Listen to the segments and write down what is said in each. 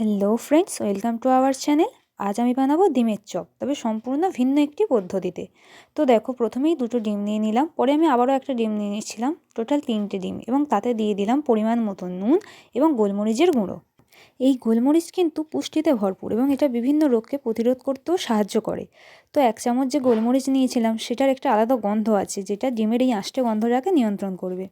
Hello friends welcome to our channel আজ আমি বানাবো ডিমের চপ, তবে সম্পূর্ণ ভিন্ন একটি পদ্ধতিতে। তো দেখো, প্রথমেই দুটো ডিম নিয়ে নিলাম, পরে আমি আবারও একটা ডিম নিয়ে নিয়েছিলাম টোটাল তিনটে ডিম, এবং তাতে দিয়ে দিলাম পরিমাণ মতো নুন এবং গোলমরিচের গুঁড়ো। এই গোলমরিচ কিন্তু পুষ্টিতে ভরপুর এবং এটা বিভিন্ন রোগকে প্রতিরোধ করতেও সাহায্য করে। তো এক চামচ যে গোলমরিচ নিয়েছিলাম, সেটার একটা আলাদা গন্ধ আছে, যেটা ডিমের এই আষ্টে গন্ধটাকে নিয়ন্ত্রণ করবে।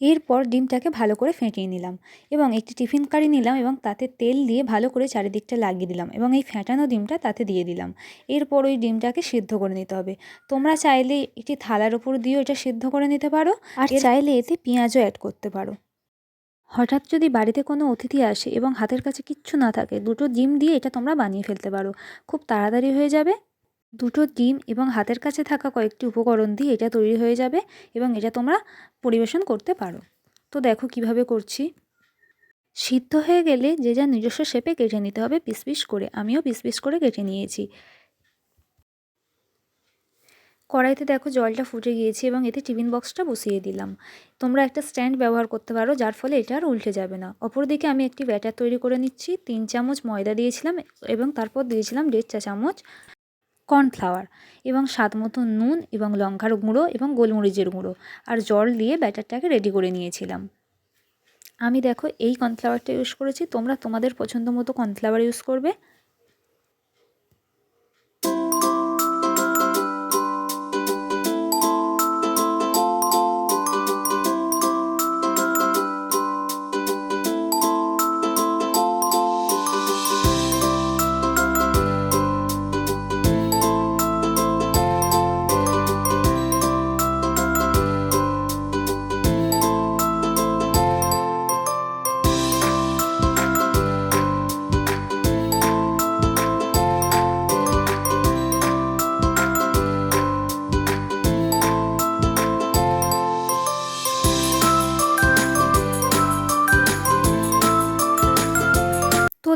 এরপর ডিমটাকে ভালো করে ফেটিয়ে নিলাম এবং একটি টিফিন কারি নিলাম এবং তাতে তেল দিয়ে ভালো করে চারিদিকটা লাগিয়ে দিলাম এবং এই ফেটানো ডিমটা তাতে দিয়ে দিলাম। এরপর ওই ডিমটাকে সিদ্ধ করে নিতে হবে। তোমরা চাইলে একটি থালার ওপর দিয়েও এটা সিদ্ধ করে নিতে পারো আর চাইলে এতে পেঁয়াজও অ্যাড করতে পারো। হঠাৎ যদি বাড়িতে কোনো অতিথি আসে এবং হাতের কাছে কিচ্ছু না থাকে দুটো ডিম দিয়ে এটা তোমরা বানিয়ে ফেলতে পারো। খুব তাড়াতাড়ি হয়ে যাবে। দুটো ডিম এবং হাতের কাছে থাকা কয়েকটি উপকরণ দিয়ে এটা তৈরি হয়ে যাবে এবং এটা তোমরা পরিবেশন করতে পারো। তো দেখো কীভাবে করছি। সিদ্ধ হয়ে গেলে যে যা নিজস্ব শেপে কেটে নিতে হবে পিস পিস করে। আমিও পিস পিস করে কেটে নিয়েছি। কড়াইতে দেখো জলটা ফুটে গিয়েছে এবং এতে টিফিন বক্সটা বসিয়ে দিলাম। তোমরা একটা স্ট্যান্ড ব্যবহার করতে পারো, যার ফলে এটা আর উল্টে যাবে না। অপরদিকে আমি একটি ব্যাটার তৈরি করে নিচ্ছি। তিন চামচ ময়দা দিয়েছিলাম এবং তারপর দিয়েছিলাম দেড় চা চামচ কর্নফ্লাওয়ার এবং স্বাদ মতো নুন এবং লঙ্কার গুঁড়ো এবং গোলমরিচের গুঁড়ো। আর জল দিয়ে ব্যাটারটাকে রেডি করে নিয়েছিলাম। আমি দেখো এই কর্নফ্লাওয়ারটা ইউজ করেছি। তোমরা তোমাদের পছন্দ মতো কর্নফ্লাওয়ার ইউজ করবে।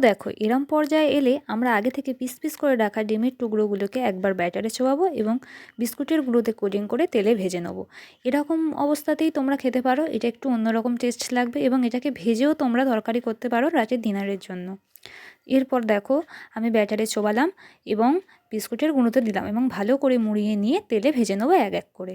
দেখো, এরম পর্যায়ে এলে আমরা আগে থেকে পিস পিস করে রাখা ডিমের টুকরোগুলোকে একবার ব্যাটারে চোবাবো এবং বিস্কুটের গুঁড়োতে কোটিং করে তেলে ভেজে নেব। এরকম অবস্থাতেই তোমরা খেতে পারো, এটা একটু অন্যরকম টেস্ট লাগবে এবং এটাকে ভেজেও তোমরা তরকারি করতে পারো রাতের ডিনারের জন্য। এরপর দেখো, আমি ব্যাটারে চোবালাম এবং বিস্কুটের গুঁড়োতে দিলাম এবং ভালো করে মুড়িয়ে নিয়ে তেলে ভেজে নেব এক এক করে।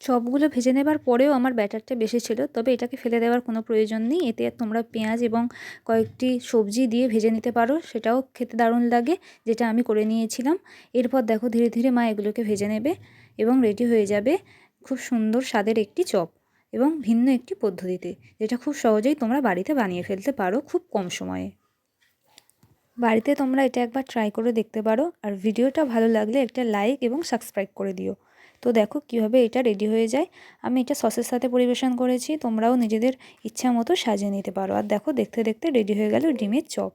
চপগুলো ভেজে নেবার পরেও আমার ব্যাটারটা বেশি ছিল, তবে এটাকে ফেলে দেওয়ার কোনো প্রয়োজন নেই। এতে তোমরা পেঁয়াজ এবং কয়েকটি সবজি দিয়ে ভেজে নিতে পারো, সেটাও খেতে দারুণ লাগে, যেটা আমি করে নিয়েছিলাম। এরপর দেখো ধীরে ধীরে মা এগুলোকে ভেজে নেবে এবং রেডি হয়ে যাবে খুব সুন্দর স্বাদের একটি চপ এবং ভিন্ন একটি পদ্ধতিতে, যেটা খুব সহজেই তোমরা বাড়িতে বানিয়ে ফেলতে পারো খুব কম সময়ে। বাড়িতে তোমরা এটা একবার ট্রাই করে দেখতে পারো, আর ভিডিওটা ভালো লাগলে একটা লাইক এবং সাবস্ক্রাইব করে দিও। তো দেখো কীভাবে এটা রেডি হয়ে যায়। আমি এটা সসের সাথে পরিবেশন করেছি, তোমরাও নিজেদের ইচ্ছা মতো সাজিয়ে নিতে পারো। আর দেখো দেখতে দেখতে রেডি হয়ে গেল ডিমের চপ।